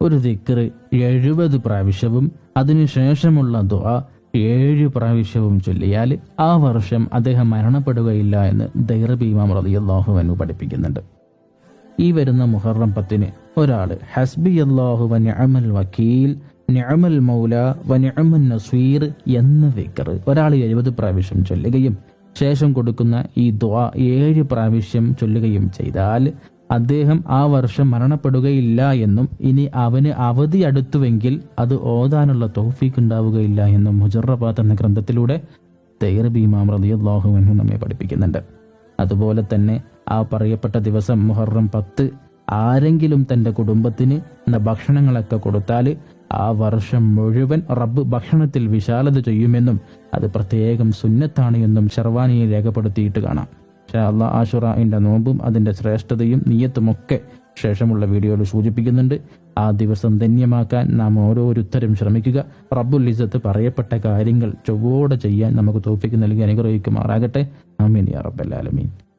ഒരു ദിക്റ് എഴുപത് പ്രാവശ്യവും അതിനുശേഷമുള്ള ദുആ ഏഴ് പ്രാവശ്യവും ചൊല്ലിയാൽ ആ വർഷം അദ്ദേഹം മരണപ്പെടുകയില്ല എന്ന് ദൈറബീമാം ഇമാം റളിയല്ലാഹു അൻഹു പഠിപ്പിക്കുന്നുണ്ട്. ഈ വരുന്ന മുഹറം പത്തിന് ഒരാൾ ഹസ്ബി അല്ലാഹു വ നിഅമൽ വക്കീൽ നിഅമൽ മൗല വ നിഅമൻ നസീർ എന്ന വിക്കർ ഒരാൾ എഴുപത് പ്രാവശ്യം ചൊല്ലുകയും ശേഷം കൊടുക്കുന്ന ഈ ദുആ ഏഴ് പ്രാവശ്യം ചൊല്ലുകയും ചെയ്താൽ അദ്ദേഹം ആ വർഷം മരണപ്പെടുകയില്ല എന്നും ഇനി അവന് അവധി അടുത്തുവെങ്കിൽ അത് ഓതാനുള്ള തോഫീക്ക് ഉണ്ടാവുകയില്ല എന്നും മുജറബാത്ത് എന്ന ഗ്രന്ഥത്തിലൂടെ ഇമാം റളിയല്ലാഹു അൻഹു നമ്മെ പഠിപ്പിക്കുന്നുണ്ട്. അതുപോലെ തന്നെ ആ പറയപ്പെട്ട ദിവസം മുഹറം പത്ത് ആരെങ്കിലും തന്റെ കുടുംബത്തിന് ഭക്ഷണങ്ങളൊക്കെ കൊടുത്താൽ ആ വർഷം മുഴുവൻ റബ്ബ് ഭക്ഷണത്തിൽ വിശാലത ചെയ്യുമെന്നും അത് പ്രത്യേകം സുന്നത്താണ് എന്നും ഷർവാനിയെ രേഖപ്പെടുത്തിയിട്ട് കാണാം. അല്ല ആഷുറന്റെ നോമ്പും അതിന്റെ ശ്രേഷ്ഠതയും നീയത്തുമൊക്കെ ശേഷമുള്ള വീഡിയോയിൽ സൂചിപ്പിക്കുന്നുണ്ട്. ആ ദിവസം ധന്യമാക്കാൻ നാം ഓരോരുത്തരും ശ്രമിക്കുക. റബ്ബുൽ ഇസത്ത് പറയപ്പെട്ട കാര്യങ്ങൾ ചൊവ്വോടെ ചെയ്യാൻ നമുക്ക് തോപ്പിക്ക് നൽകി അനുഗ്രഹിക്കുമാറാകട്ടെ. ആമീൻ യാ റബ്ബൽ ആലമീൻ.